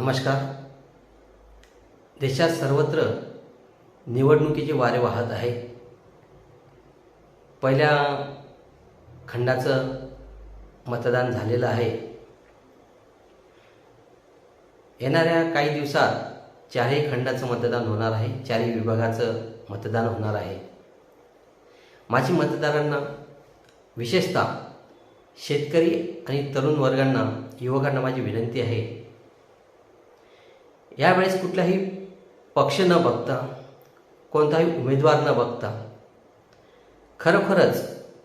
नमस्कार. देशात सर्वत्र निवडणुकीचे वारे वाहत आहे. पहिल्या खंडाचं मतदान झालेलं आहे. येणाऱ्या काही दिवसात चारही खंडाचं मतदान होणार आहे. चारही विभागाचं मतदान होणार आहे. माझी मतदारांना विशेषतः शेतकरी आणि तरुण वर्गांना युवकांना माझी विनंती आहे. यावेळेस कुठलाही पक्ष न बघता कोणताही उमेदवार न बघता खरोखरच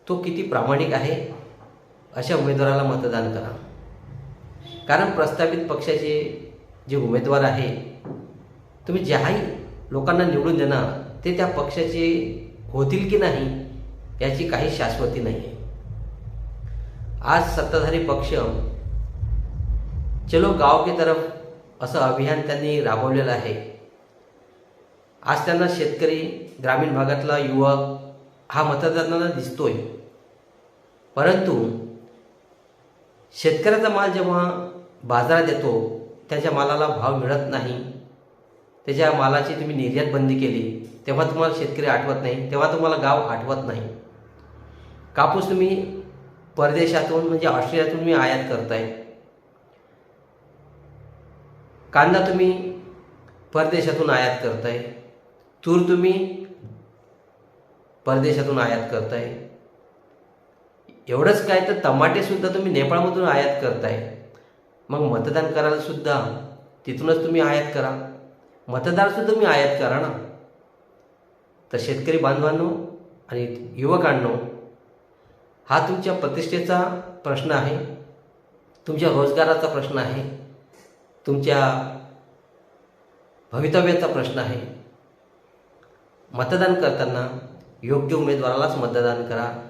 तो किती प्रामाणिक आहे अशा उमेदवाराला मतदान करा. कारण प्रस्तावित पक्षाचे जे उमेदवार आहे तुम्ही ज्याही लोकांना निवडून देणार ते त्या पक्षाचे होतील की नाही याची काही शाश्वती नाही आहे आज सत्ताधारी पक्ष चलो गाव की तरफ असं अभियान त्यांनी राबवलेलं आहे. आज त्यांना शेतकरी ग्रामीण भागातला युवक हा मतदारांना दिसतोय. परंतु शेतकऱ्याचा माल जेव्हा बाजारात येतो त्याच्या मालाला भाव मिळत नाही. त्याच्या मालाची तुम्ही निर्यात बंदी केली तेव्हा तुम्हाला शेतकरी आठवत नाही तेव्हा तुम्हाला गाव आठवत नाही. कापूस तुम्ही परदेशातून म्हणजे ऑस्ट्रेलियातून तुम्ही आयात करताय. कांदा तुम्ही परदेशातून आयात करताय. तूर तुम्ही परदेशातून आयात करताय. एवढंच काय तर टमाटेसुद्धा तुम्ही नेपाळमधून आयात करताय. मग मतदान करायला सुद्धा तिथूनच तुम्ही आयात करा. मतदारसुद्धा तुम्ही आयात करा ना. तर शेतकरी बांधवांनो आणि युवकांनो हा तुमच्या प्रतिष्ठेचा प्रश्न आहे. तुमच्या रोजगाराचा प्रश्न आहे. तुमच्या भवितव्याचा प्रश्न आहे. मतदान करताना योग्य उमेदवारालाच मतदान करा.